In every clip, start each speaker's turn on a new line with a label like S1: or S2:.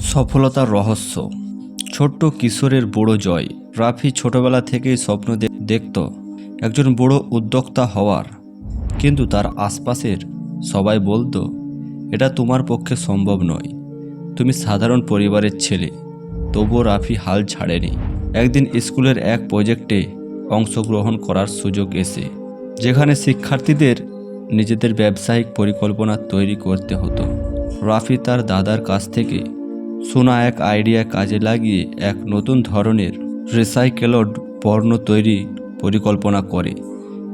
S1: সফলতার রহস্য। ছোট্ট কিশোরের বড় জয়। রাফি ছোটবেলা থেকেই স্বপ্ন দেখত একজন বড় উদ্যোক্তা হওয়ার। কিন্তু তার আশপাশের সবাই বলতো, এটা তোমার পক্ষে সম্ভব নয়। তুমি সাধারণ পরিবারের ছেলে। তবুও রাফি হাল ছাড়েনি। একদিন স্কুলের এক প্রজেক্টে অংশগ্রহণ করার সুযোগ এসে, যেখানে শিক্ষার্থীদের নিজেদের ব্যবসায়িক পরিকল্পনা তৈরি করতে হতো। রাফি তার দাদার কাছ থেকে শোনা এক আইডিয়া কাজে লাগিয়ে এক নতুন ধরনের রিসাইকেলড পণ্য তৈরি পরিকল্পনা করে।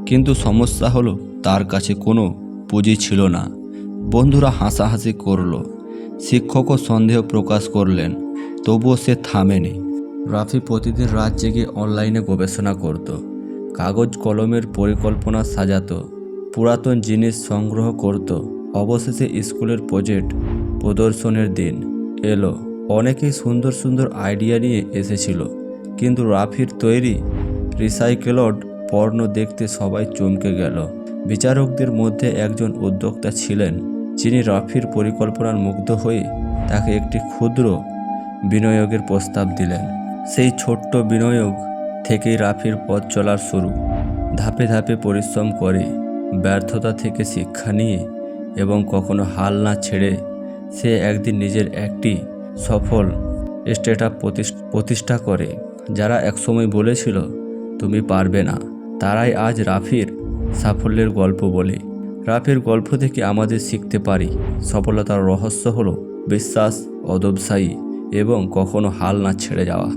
S1: কিন্তু সমস্যা হলো, তার কাছে কোনো পুঁজি ছিল না। বন্ধুরা হাসাহাসি করল। শিক্ষকও সন্দেহ প্রকাশ করলেন, তবুও সে থামেনি। রাফি প্রতিদিন রাত জেগে অনলাইনে গবেষণা করত। কাগজ কলমের পরিকল্পনা সাজাতো, পুরাতন জিনিস সংগ্রহ করত। অবশেষে স্কুলের প্রজেক্ট প্রদর্শনের দিন এলো। অনেকেই সুন্দর সুন্দর আইডিয়া নিয়ে এসেছিল, কিন্তু রাফির তৈরি রিসাইকেলড পর্ণ দেখতে সবাই চমকে গেল। বিচারকদের মধ্যে একজন উদ্যোক্তা ছিলেন, যিনি রাফির পরিকল্পনার মুগ্ধ হয়ে তাকে একটি ক্ষুদ্র বিনিয়োগের প্রস্তাব দিলেন। সেই ছোট্ট বিনিয়োগ থেকেই রাফির পথ চলার শুরু। ধাপে ধাপে পরিশ্রম করে, ব্যর্থতা থেকে শিক্ষা নিয়ে এবং কখনো হাল না ছেড়ে সে একদিন নিজের একটি সফল স্টেট আপ প্রতিষ্ঠা করে। যারা একসময় বলেছিল, তুমি পারবে না। তারাই আজ রাফির সাফল্যের গল্প বলে। রাফির গল্প থেকে আমাদের শিখতে পারি, সফলতার রহস্য হলো বিশ্বাস, অদবসায়ী এবং কখনো হাল না ছেড়ে যাওয়া।